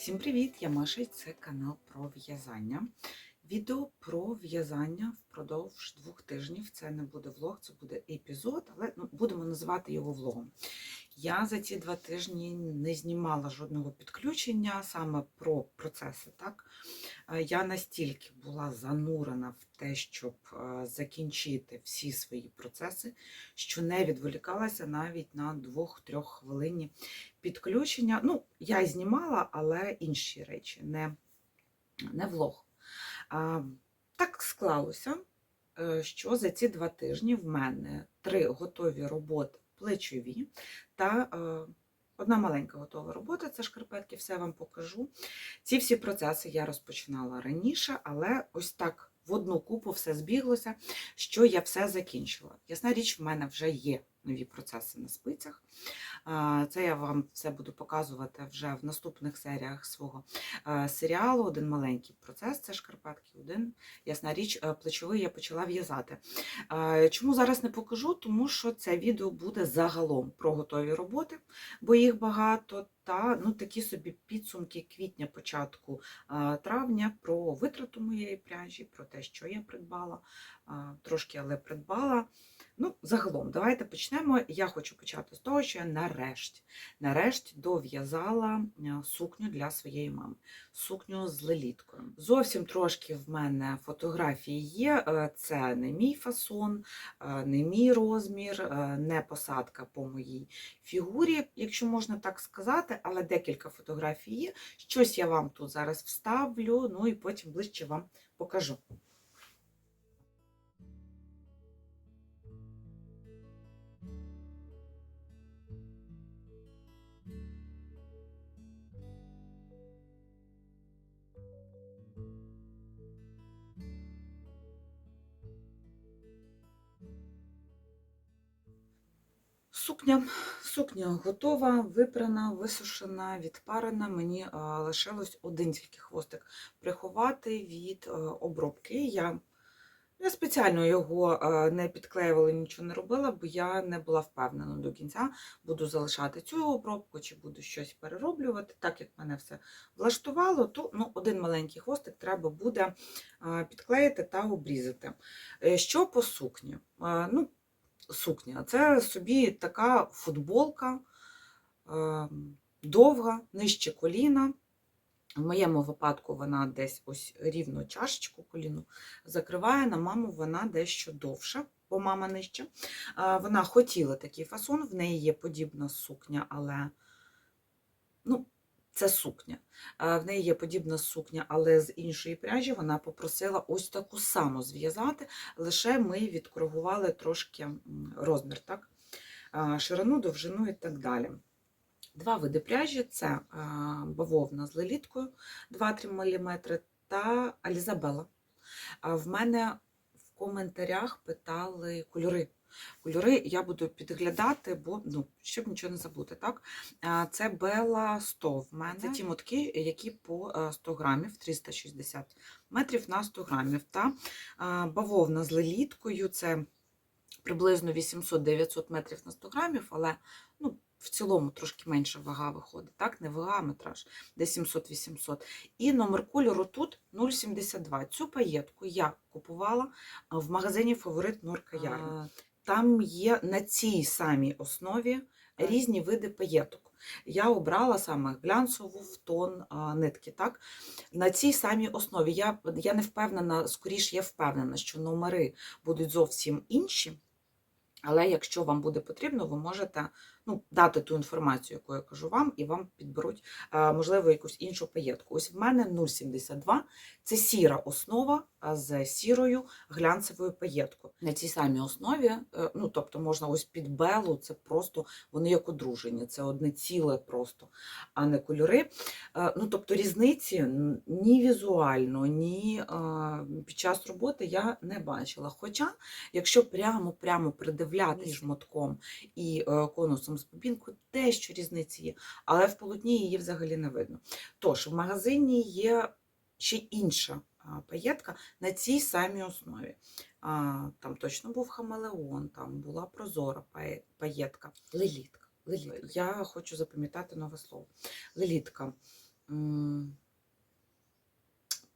Всім привіт! Я Маша і це канал про в'язання. Відео про в'язання впродовж двох тижнів. Це не буде влог, це буде епізод, але ну, будемо називати його влогом. Я за ці два тижні не знімала жодного підключення саме про процеси. Так? Я настільки була занурена в те, щоб е, закінчити всі свої процеси, що не відволікалася навіть на двох-трьох хвилині підключення. Ну, я знімала, але інші речі, не, не влог. Так склалося, е, що за ці два тижні в мене три готові роботи плечові та е, одна маленька готова робота це шкарпетки, все вам покажу. Ці всі процеси я розпочинала раніше, але ось так в одну купу все збіглося, що я все закінчила. Ясна річ, в мене вже є нові процеси на спицях. Це я вам все буду показувати вже в наступних серіях свого е, серіалу. Один маленький процес це шкарпетки, один, ясна річ, е, плечовий я почала в'язати. Е, Чому зараз не покажу? Тому що це відео буде загалом про готові роботи, бо їх багато. Та ну, такі собі підсумки квітня, початку травня про витрату моєї пряжі, про те, що я придбала, трошки але придбала. Ну, загалом, давайте почнемо. Я хочу почати з того, що я нарешті, нарешті дов'язала е, сукню для своєї мами. Сукню з леліткою. Зовсім трошки в мене фотографії є. Е, Це не мій фасон, е, не мій розмір, не посадка по моїй фігурі, якщо можна так сказати, але декілька фотографій є. Щось я вам тут зараз вставлю, ну і потім ближче вам покажу. Сукня, сукня готова, випрана, висушена, відпарена. Мені е, лишилось один тільки хвостик приховати від е, обробки. Я, я спеціально його е, не підклеювала, нічого не робила, бо я не була впевнена до кінця, буду залишати цю обробку чи буду щось перероблювати. Так як мене все влаштувало, то ну, один маленький хвостик треба буде підклеїти та обрізати. Що по сукні? Ну, сукня. Це собі така футболка е, довга, нижче коліна. В моєму випадку вона десь ось рівно чашечку коліну закриває, на маму вона дещо довша, бо мама нижче. Е, Вона хотіла такий фасон, в неї є подібна сукня, але ну, це сукня. В неї є подібна сукня, але з іншої пряжі вона попросила ось таку саму зв'язати, лише ми відкоригували трошки розмір, так? Ширину, довжину і так далі. Два види пряжі це бавовна з леліткою 2-3 мм та Алізабела. В мене в коментарях питали кольори. Кольори я буду підглядати, бо ну, щоб нічого не забути. Так? Це Бела 100 в мене. Це ті мотки, які по е, 100 грамів, 360 метрів на 100 грамів. Та бавовна з леліткою це приблизно 800-900 метрів на 100 грамів, але ну, в цілому трошки менша вага виходить, так? Не вага, а метраж, десь 700-800. І номер кольору тут 0,72. Цю паєтку я купувала в магазині Фаворит Норка Ярн. Там є на цій самій основі різні види паєток. Я обрала саме глянцеву в тон а, нитки. Так? На цій самій основі я, я не впевнена, скоріше я впевнена, що номери будуть зовсім інші. Але якщо вам буде потрібно, ви можете ну, дати ту інформацію, яку я кажу вам, і вам підберуть, е, можливо, якусь іншу паєтку. Ось в мене 0,72 це сіра основа з сірою глянцевою паєткою. На цій самій основі, е, ну тобто можна ось під белу, це просто вони як одружені, це одне ціле просто, а не кольори. Е, Ну, тобто різниці ні візуально, ні під час роботи я не бачила. Хоча, якщо прямо-прямо придивляти між і конусом з бобінкою, дещо різниці є, але в полотні її взагалі не видно. Тож, в магазині є ще інша паєтка на цій самій основі. Там точно був хамелеон, там була прозора паєтка. Лелітка. Лелітка. Я хочу запам'ятати нове слово. Лелітка.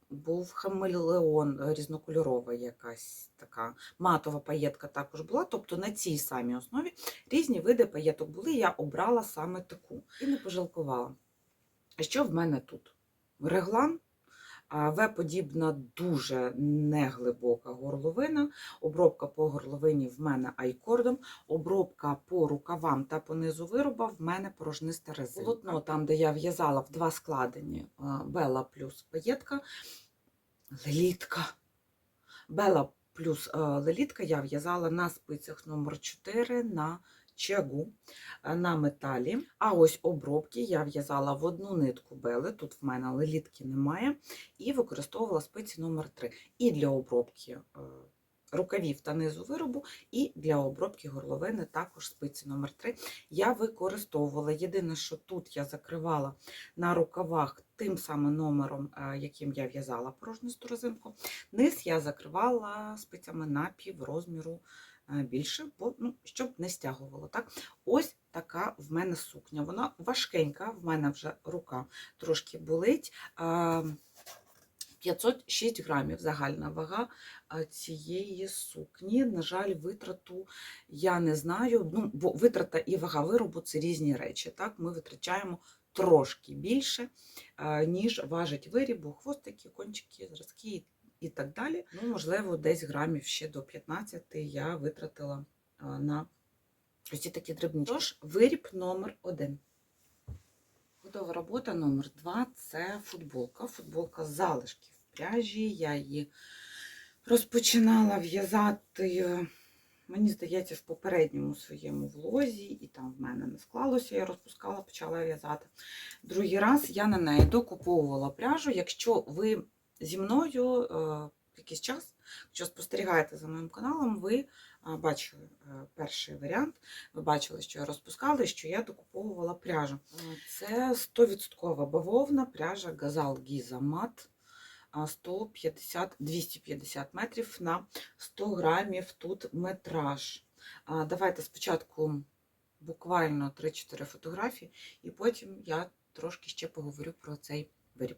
Був хамелеон різнокольорова якась така матова паєтка також була. Тобто на цій самій основі різні види паєток були. Я обрала саме таку і не пожалкувала. Що в мене тут? Реглан, В-подібна дуже неглибока горловина. Обробка по горловині в мене айкордом, обробка по рукавам та по низу вироба в мене порожниста резинка. Полотно, там, де я в'язала в два складені Бела плюс паєтка, лелітка. Бела плюс е, лелітка я в'язала на спицях номер 4 на чагу е, на металі. А ось обробки я в'язала в одну нитку бели, тут в мене лелітки немає, і використовувала спиці номер 3 І для обробки е, рукавів та низу виробу, і для обробки горловини також спиці номер 3 я використовувала. Єдине, що тут я закривала на рукавах тим самим номером, е, яким я в'язала порожнисту резинку. Низ я закривала спицями на піврозміру е, більше, бо, ну, щоб не стягувало. Так? Ось така в мене сукня. Вона важкенька, в мене вже рука трошки болить. Е, 506 грамів загальна вага е, цієї сукні. На жаль, витрату я не знаю. Ну, бо витрата і вага виробу це різні речі. Так? Ми витрачаємо трошки більше, е, ніж важить виріб, хвостики, кончики, зразки і так далі. Ну, можливо, десь грамів ще до 15 я витратила на ці такі дрібнички. Тож, виріб номер один. Готова робота номер два це футболка. Футболка з залишків пряжі. Я її розпочинала в'язати, е, мені здається, в попередньому своєму влозі, і там в мене не склалося, я розпускала, почала в'язати. Другий раз я на неї докуповувала пряжу. Якщо ви зі мною е, якийсь час, якщо спостерігаєте за моїм каналом, ви е, бачили е, перший варіант, ви бачили, що я розпускала що я докуповувала пряжу. Це 100% бавовна пряжа Газал Гіза Мат. 150-250 метрів на 100 грамів тут метраж. Давайте спочатку буквально 3-4 фотографії, і потім я трошки ще поговорю про цей виріб.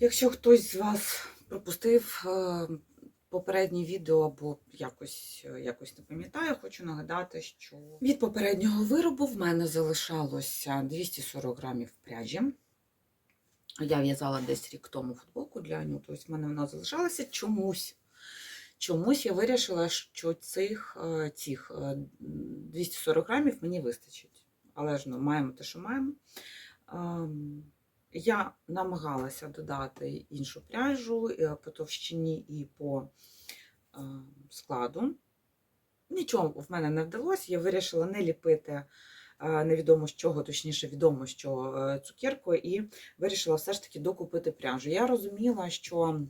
Якщо хтось з вас пропустив е, попереднє відео або якось, е, якось не пам'ятаю, хочу нагадати, що від попереднього виробу в мене залишалося 240 грамів пряжі. Я в'язала десь рік тому футболку для Аню, тобто в мене вона залишалася чомусь. Чомусь я вирішила, що цих, е, цих е, 240 грамів мені вистачить. Але ж ну, маємо те, що маємо. Я намагалася додати іншу пряжу е, по товщині і по е, складу. Нічого в мене не вдалося. Я вирішила не ліпити е, невідомо з чого, точніше, відомо, що цукерку, і вирішила все ж таки докупити пряжу. Я розуміла, що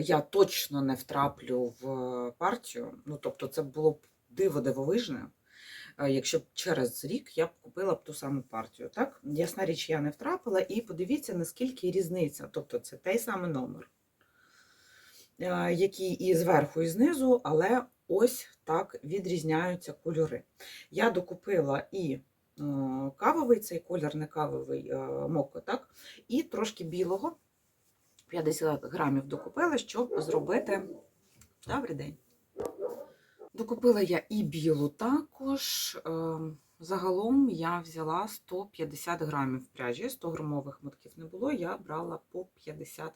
я точно не втраплю в партію. Ну, тобто, це було б диво дивовижне. Якщо б через рік я б купила б ту саму партію. Так? Ясна річ, я не втрапила, і подивіться, наскільки різниця. Тобто це той самий номер, який і зверху, і знизу, але ось так відрізняються кольори. Я докупила і кавовий цей колір, не кавовий моко, так? і трошки білого. 50 грамів докупила, щоб зробити. Добрий день. Докупила я і білу також. Ем, Загалом я взяла 150 грамів пряжі, 100 грамових мотків не було, я брала по 50 е,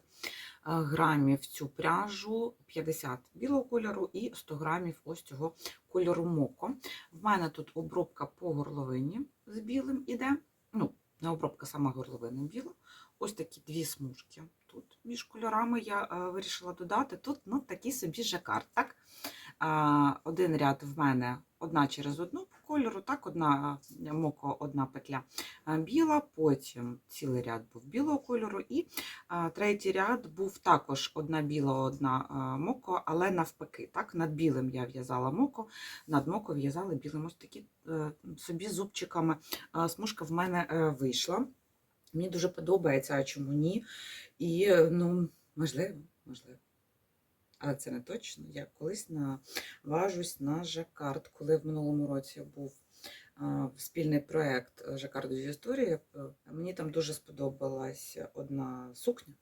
грамів цю пряжу, 50 білого кольору і 100 грамів ось цього кольору моко. В мене тут обробка по горловині з білим іде. Ну, не обробка сама горловина біла. Ось такі дві смужки. Тут між кольорами я е, вирішила додати. Тут ну, такий собі жакар. Так? Один ряд в мене одна через одну по кольору, так, одна моко, одна петля біла, потім цілий ряд був білого кольору, і третій ряд був також одна біла, одна моко, але навпаки. Так, над білим я в'язала моко, над моко в'язала білим. Ось такі е, собі зубчиками смужка в мене е, вийшла. Мені дуже подобається, а чому ні? І, е, ну, можливо, можливо. Але це не точно. Я колись наважусь на жакард, коли в минулому році був спільний проєкт Жакарду з історії. е, Мені там дуже сподобалась одна сукня.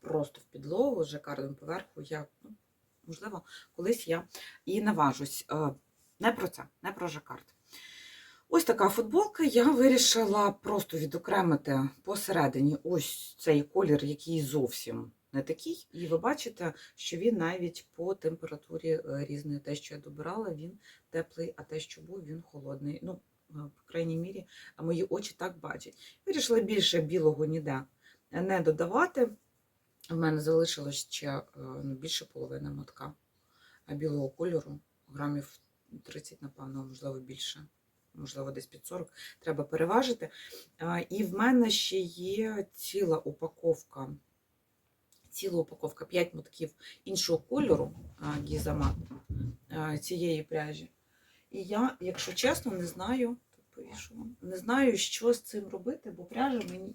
Просто в підлогу з жакардом поверху. Я, ну, можливо, колись я і наважусь. Е, Не про це, не про жакард. Ось така футболка. Я вирішила просто відокремити посередині ось цей колір, який зовсім не такий. І ви бачите, що він навіть по температурі е, різний. Те, що я добирала, він теплий, а те, що був, він холодний. Ну, е, по крайній мірі, мої очі так бачать. Вирішила більше білого ніде не додавати. В мене залишилось ще е, ну, більше половини мотка білого кольору, грамів 30, напевно, можливо, більше. Можливо, десь під 40, треба переважити. І в мене ще є ціла упаковка, ціла упаковка 5 мотків іншого кольору гізамат цієї пряжі. І я, якщо чесно, не знаю, повішу вам, не знаю, що з цим робити, бо пряжа мені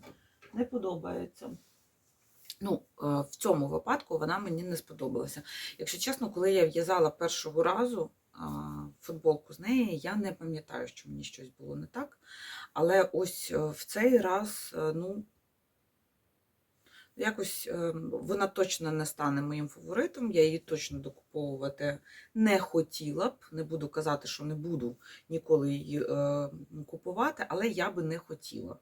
не подобається. Ну, е, в цьому випадку вона мені не сподобалася. Якщо чесно, коли я в'язала першого разу футболку з неї, я не пам'ятаю, що мені щось було не так. Але ось е, в цей раз, е, ну, якось е, вона точно не стане моїм фаворитом. Я її точно докуповувати не хотіла б. Не буду казати, що не буду ніколи її е, купувати, але я би не хотіла.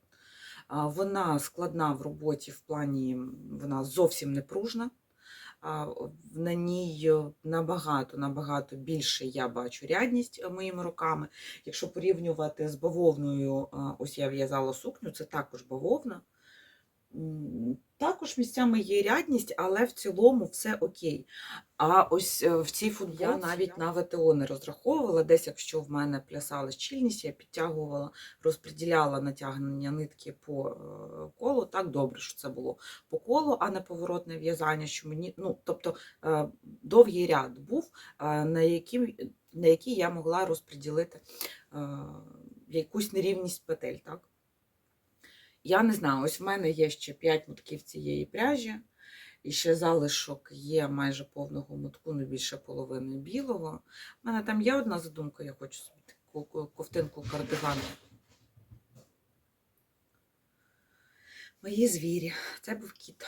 Вона складна в роботі в плані, вона зовсім не пружна. На ній набагато набагато більше я бачу рядність е, моїми руками. Якщо порівнювати з бавовною, ось я в'язала сукню, це також бавовна. Також місцями є рядність, але в цілому все окей. А ось е, в цій футболці я навіть на ВТО не розраховувала. Десь, якщо в мене плясала щільність, я підтягувала, розподіляла натягнення нитки по е, колу. Так добре, що це було по колу, а не поворотне в'язання. Що мені, ну, тобто е, довгий ряд був, на який, на який я могла розподілити якусь нерівність петель. Так? Я не знаю, ось в мене є ще 5 мотків цієї пряжі, і ще залишок є майже повного мотку, ну більше половини білого. У мене там є одна задумка, я хочу ковтинку кардиган. Мої звірі. Це був кіт.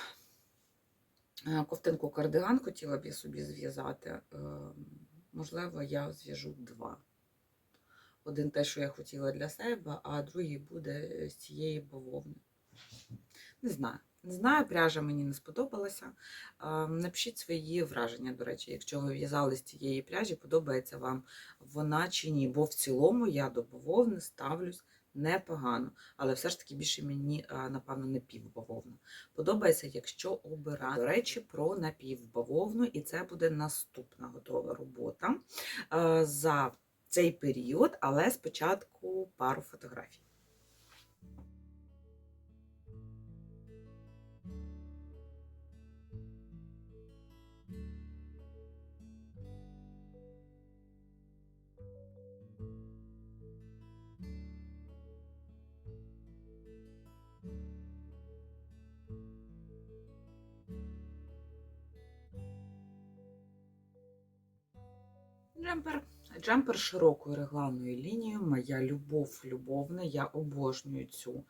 Е, Ковтинку кардиган хотіла б я собі зв'язати. Е, Можливо, я зв'яжу два. Один те, що я хотіла для себе, а другий буде з цієї бавовни. Не знаю. Не знаю, пряжа мені не сподобалася. Е, Напишіть свої враження, до речі, якщо ви в'язали з цієї пряжі, подобається вам вона чи ні. Бо в цілому я до бавовни ставлюсь непогано. Але все ж таки більше мені, е, напевно, напівбавовна. Подобається, якщо обирати. До речі, про напівбавовну, і це буде наступна готова робота е, за цей період, але спочатку пару фотографій. Джемпер. Джемпер широкою регланною лінією. Моя любов любовна. Я обожнюю цю.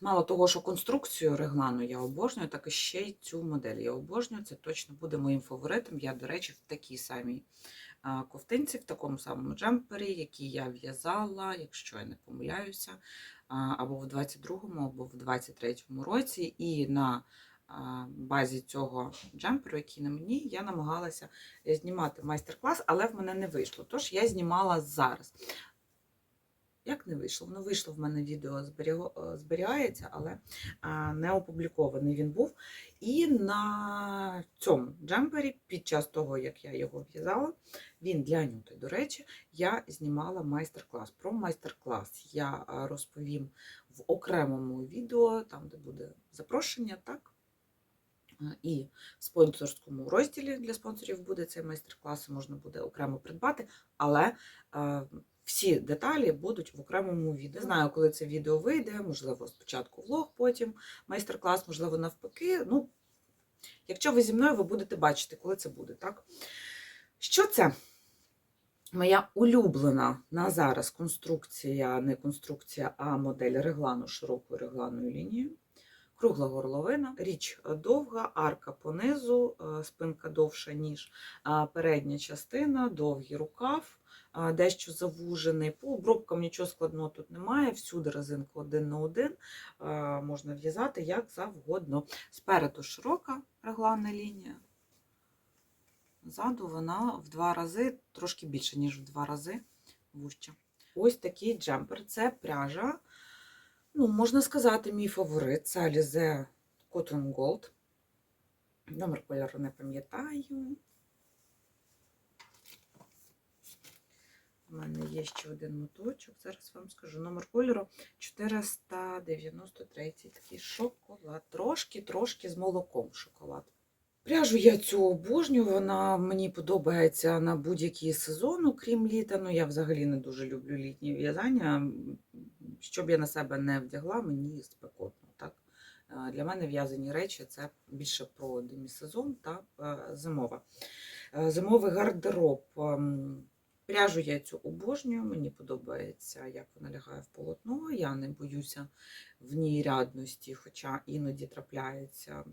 Мало того, що конструкцію реглану я обожнюю, так і ще й цю модель я обожнюю. Це точно буде моїм фаворитом. Я, до речі, в такій самій ковтинці, в такому самому джемпері, який я в'язала, якщо я не помиляюся, або в 22-му, або в 23-му році. І на базі цього джемперу, який на мені, я намагалася знімати майстер-клас, але в мене не вийшло. Тож я знімала зараз. Як не вийшло? Воно вийшло в мене відео е, зберігається, але не опублікований він був. І на цьому джемпері, під час того, як я його в'язала, він для нюти, до речі, я знімала майстер-клас. Про майстер-клас я розповім в окремому відео, там, де буде запрошення, так? А, І в спонсорському розділі для спонсорів буде цей майстер-клас, можна буде окремо придбати, але е, всі деталі будуть в окремому відео. Не знаю, коли це відео вийде, можливо, спочатку влог, потім майстер-клас, можливо, навпаки. Ну, якщо ви зі мною, ви будете бачити, коли це буде, так? Що це? Моя улюблена на зараз конструкція, не конструкція, а модель реглану широкою регланою лінією. Кругла горловина, річ довга, арка понизу, е, спинка довша, ніж передня частина, довгий рукав, дещо завужений. По обробкам нічого складного тут немає. Всюди резинка один на один. Можна в'язати як завгодно. Спереду широка регланна лінія. Ззаду вона в два рази, трошки більше, ніж в два рази вужча. Ось такий джемпер. Це пряжа. Ну, можна сказати, мій фаворит це Alize Cotton Gold. Номер кольору не пам'ятаю. У мене є ще один моточок. Зараз вам скажу. Номер кольору 493. Такий шоколад. Трошки, трошки з молоком шоколад. Пряжу я цю обожнюю, вона мені подобається на будь-який сезон, окрім літа. Ну, я взагалі не дуже люблю літнє в'язання. Щоб я на себе не вдягла, мені спекотно. Так? Е, Для мене в'язані речі це більше про демісезон та е, зимова. Е, Зимовий гардероб. ем, Пряжу я цю обожнюю, мені подобається, як вона лягає в полотно. Я не боюся в ній рядності, хоча іноді трапляється,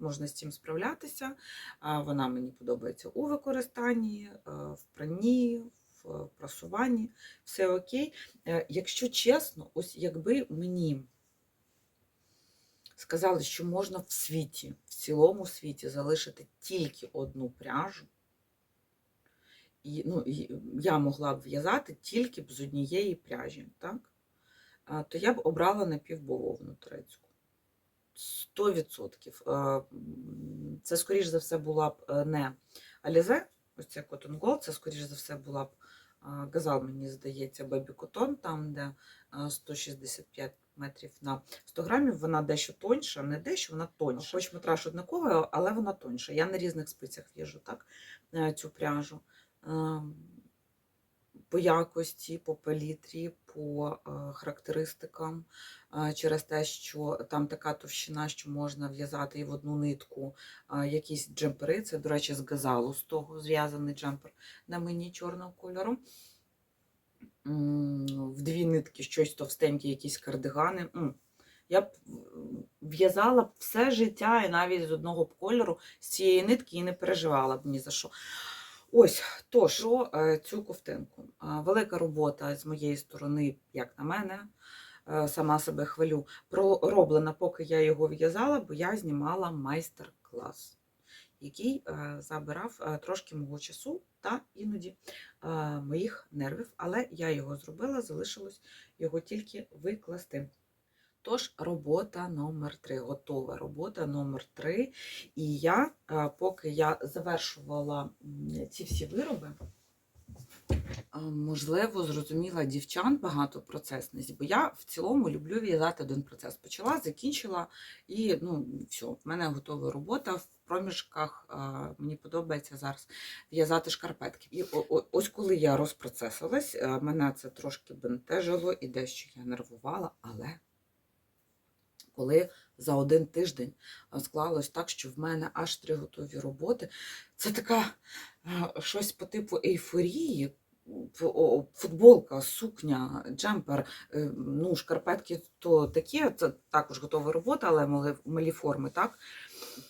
можна з цим справлятися. Вона мені подобається у використанні, е, в пранні, в прасуванні. Все окей. Е, Якщо чесно, ось якби мені сказали, що можна в світі, в цілому світі залишити тільки одну пряжу, і, ну, я могла б в'язати тільки б з однієї пряжі, так? То я б обрала напівбововну турецьку. 100%. Е, Це, скоріш за все, була б е, не Alize, ось це Cotton Gold, це, скоріш за все, була б е, газал, мені здається, Baby Cotton, там, де е, 165 метрів на 100 грамів, вона дещо тоньша, не дещо, вона тоньша. Хоч метраж однаковий, але вона тоньша. Я на різних спицях в'яжу так, е, цю пряжу. Ем, По якості, по палітрі, по е, характеристикам, е, через те, що там така товщина, що можна в'язати і в одну нитку е, якісь джемпери. Це, до речі, з газалу, з того зв'язаний джемпер на мені чорного кольору. В дві нитки щось товстеньке, якісь кардигани. Я б в'язала все життя і навіть з одного б кольору з цієї нитки і не переживала б ні за що. Ось, тож, про е, цю ковтинку. Велика робота з моєї сторони, як на мене, е, сама себе хвалю, пророблена, поки я його в'язала, бо я знімала майстер-клас, який е, забирав трошки мого часу та іноді моїх нервів. Але я його зробила, залишилось його тільки викласти. Тож, робота номер 3 готова робота номер 3 І я, е, поки я завершувала ці всі вироби, е, можливо, зрозуміла дівчан багатопроцесність, бо я в цілому люблю в'язати один процес. Почала, закінчила, і ну, все, в мене готова робота. В проміжках е, мені подобається зараз в'язати шкарпетки. І ось коли я розпроцесилась, мене це трошки бентежило і дещо я нервувала, але коли за один тиждень склалось так, що в мене аж три готові роботи. Це така щось по типу ейфорії. Футболка, сукня, джемпер, е, ну, шкарпетки то такі, це також готова робота, але мали- малі форми, так?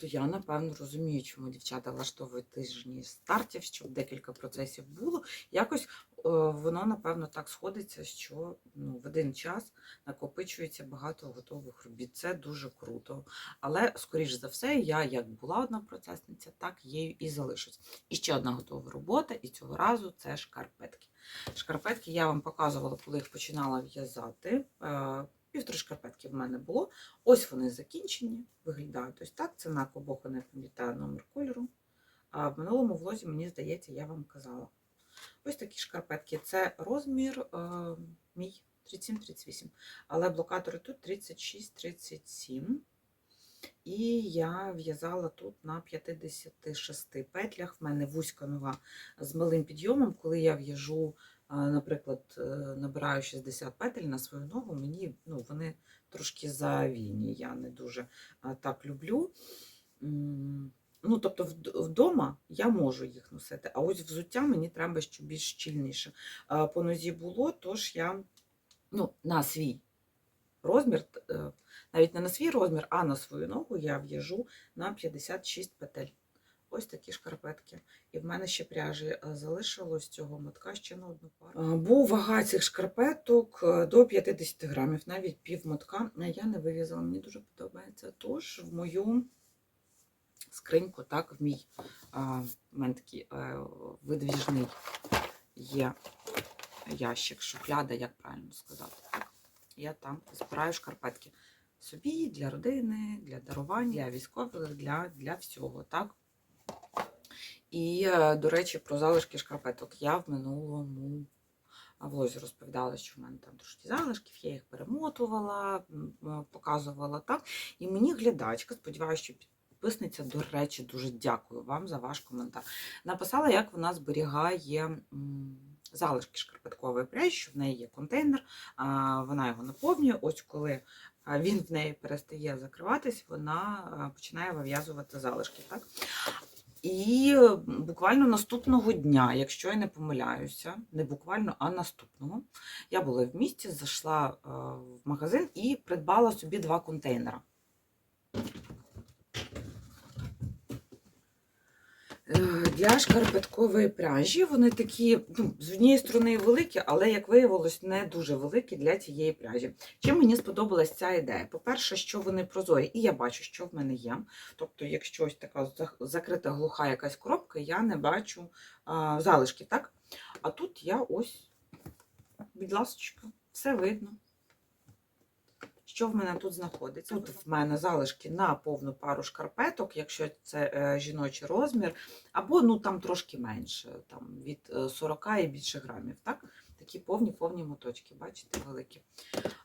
То я, напевно, розумію, чому дівчата влаштовують тижні стартів, щоб декілька процесів було. Якось е, воно, напевно, так сходиться, що ну, в один час накопичується багато готових робіт. Це дуже круто. Але, скоріш за все, я як була одна процесниця, так її і залишусь. І ще одна готова робота, і цього разу це шкарпетки. Шкарпетки я вам показувала, коли їх починала в'язати. Е, Півтори шкарпетки в мене було. Ось вони закінчені, виглядають ось так. Це на обох не пам'ятаю номер кольору. А в минулому влозі, мені здається, я вам казала. Ось такі шкарпетки. Це розмір е, мій 37-38. Але блокатори тут 36-37. І я в'язала тут на 56 петлях. В мене вузька нога з малим підйомом. Коли я в'яжу, а, наприклад, е, набираю 60 петель на свою ногу, мені ну, вони трошки завійні. Я не дуже а, так люблю. Ну, тобто, вдома я можу їх носити, а ось взуття мені треба, щоб більш щільніше по нозі було, тож я ну, на свій розмір, е, навіть не на свій розмір, а на свою ногу я в'яжу на 56 петель. Ось такі шкарпетки. І в мене ще пряжі е, залишилось цього мотка ще на одну пару. Був вага цих шкарпеток е, до 50 грамів, навіть пів мотка. Я не вив'язала, мені дуже подобається. Тож в мою скриньку, так, в мій а, мене такий е, видвіжний є ящик, шухляда, як правильно сказати. Так? Я там збираю шкарпетки собі, для родини, для дарувань, для військових, для, для всього. так? І, е, до речі, про залишки шкарпеток я в минулому влозі розповідала, що в мене там трошки залишків, я їх перемотувала, показувала так. І мені глядачка, сподіваюся, що підписниця, до речі, дуже дякую вам за ваш коментар. Написала, як вона зберігає залишки шкарпеткової пряжі, що в неї є контейнер, вона його наповнює. Ось коли він в неї перестає закриватись, вона починає вив'язувати залишки. Так? І буквально наступного дня, якщо я не помиляюся, не буквально, а наступного, я була в місті, зайшла в магазин і придбала собі два контейнера. Для шкарпеткової пряжі вони такі, ну, з однієї сторони великі, але, як виявилось, не дуже великі для цієї пряжі. Чим мені сподобалась ця ідея? По-перше, що вони прозорі, і я бачу, що в мене є. Тобто, якщо ось така закрита глуха якась коробка, я не бачу а, залишків, так? А тут я ось, будь ласочка, все видно. Що в мене тут знаходиться? Тут в мене залишки на повну пару шкарпеток, якщо це е, жіночий розмір, або ну там трошки менше, там від е, 40 і більше грамів. Так? Такі повні повні моточки, бачите, великі.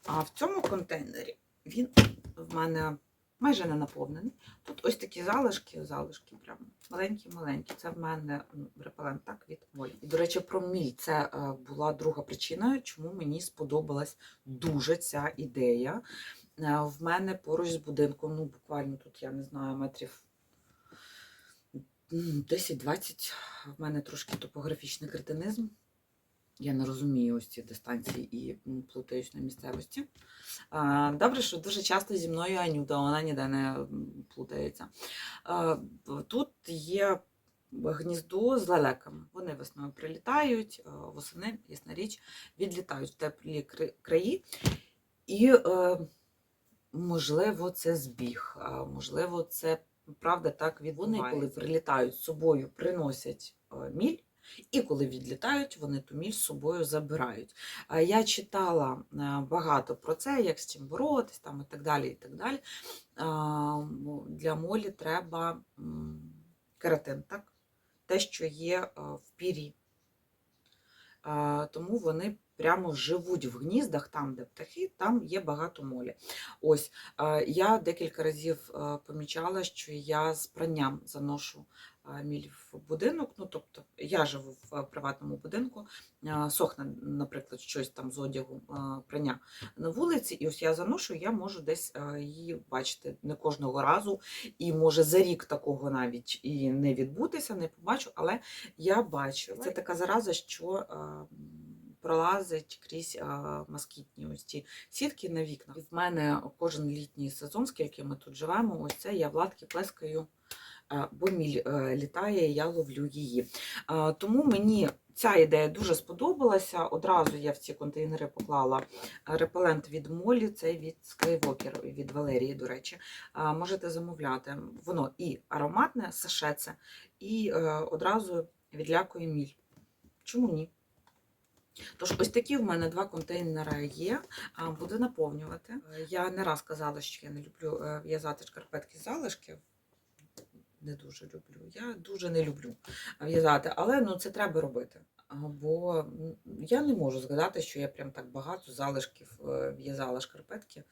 А в цьому контейнері він в мене майже не наповнений. Тут ось такі залишки, залишки прям маленькі-маленькі. Це в мене репелент так від молі. І, до речі, про міль це е, була друга причина, чому мені сподобалась дуже ця ідея. Е, В мене поруч з будинком, ну буквально тут, я не знаю, метрів 10-20. В мене трошки топографічний кретинизм. Я не розумію ось ці дистанції і плутаюсь на місцевості. Добре, що дуже часто зі мною Анюта, вона ніде не плутається. Тут є гніздо з лелеками. Вони весною прилітають, восени, ясна річ, відлітають в теплі краї. І, е, можливо, це збіг, можливо, це правда так відбувається. Вони, коли прилітають з собою, приносять е, міль. І коли відлітають, вони ту міль з собою забирають. Я читала е, багато про це, як з цим боротись там, і так далі. І так далі. Для молі треба кератин, так? те, що є е, в пірі. Тому вони прямо живуть в гніздах, там, де птахи, там є багато молі. Ось е, я декілька разів помічала, що я з пранням заношу міль в будинок. Ну, тобто я живу в е, приватному будинку, сохне, наприклад, щось там з одягу прання на вулиці, і ось я заношу, я можу десь е, її бачити не кожного разу, і може за рік такого навіть і не відбутися, не побачу, але я бачу. Це така зараза, що. е, Пролазить крізь москітні ось ці сітки на вікнах. В мене кожен літній сезон, скільки ми тут живемо, ось це я в латки плескаю, бо міль е, літає, і я ловлю її. Тому мені ця ідея дуже сподобалася. Одразу я в ці контейнери поклала репелент від Молі, це від Skywalker, від Валерії, до речі. Можете замовляти. Воно і ароматне, сашеце, і е, одразу відлякує міль. Чому ні? Тож, ось такі в мене два контейнери є. Буду наповнювати. Е, Я не раз казала, що я не люблю в'язати шкарпетки з залишків. Не дуже люблю. Я дуже не люблю в'язати, але ну, це треба робити. Бо я не можу згадати, що я прям так багато залишків е, в'язала шкарпетки.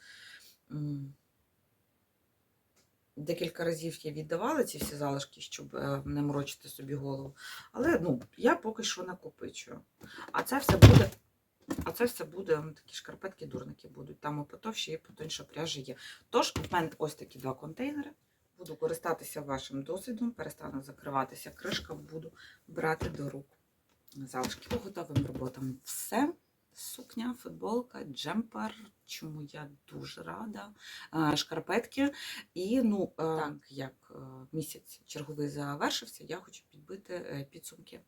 Декілька разів я віддавала ці всі залишки, щоб е, не морочити собі голову. Але ну, я поки що накопичую. А це все буде. А це все буде такі шкарпетки, дурники будуть. Там і потовщі, і потоньша пряжа є. Тож, в мене ось такі два контейнери. Буду користатися вашим досвідом, перестану закриватися кришка, буду брати до рук залишки по готовим роботам. Все. Сукня, футболка, джемпер, чому я дуже рада. Е, Шкарпетки. І ну, е, так як е, місяць черговий завершився, я хочу підбити підсумки.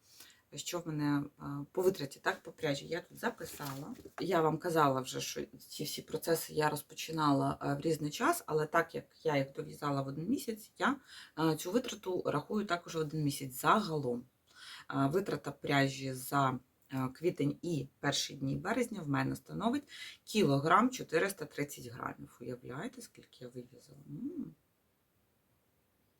Що в мене по витраті, так, по пряжі, я тут записала. Я вам казала вже, що ці всі процеси я розпочинала е, в різний час, але так як я їх дов'язала в один місяць, я е, цю витрату рахую також в один місяць загалом. Е, Витрата пряжі за квітень і перші дні березня в мене становить кілограм 430 грамів. Уявляєте, скільки я вив'язала?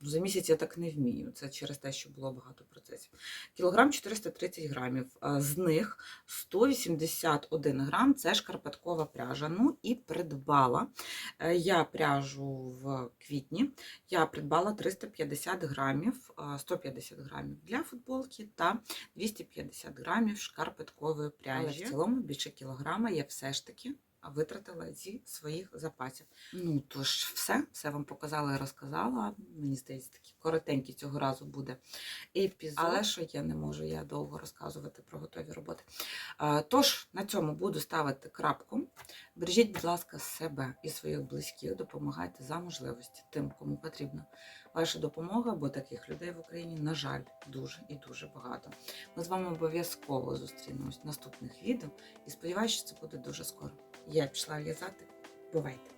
За місяць я так не вмію. Це через те, що було багато процесів. Кілограм 430 грамів. З них 181 грам це шкарпеткова пряжа. Ну і придбала е, я пряжу в квітні. Я придбала 350 грамів, е, 150 грамів для футболки та 250 грамів шкарпеткової пряжі. Але в цілому більше кілограма я все ж таки витратила зі своїх запасів. Ну, тож, все, все вам показала і розказала. Мені здається, такий коротенький цього разу буде епізод. Але що я не можу я довго розказувати про готові роботи. Тож, на цьому буду ставити крапку. Бережіть, будь ласка, себе і своїх близьких, допомагайте за можливості тим, кому потрібна ваша допомога, бо таких людей в Україні, на жаль, дуже і дуже багато. Ми з вами обов'язково зустрінемось в наступних відео і сподіваюся, що це буде дуже скоро. Я пішла в'язати. Бувайте!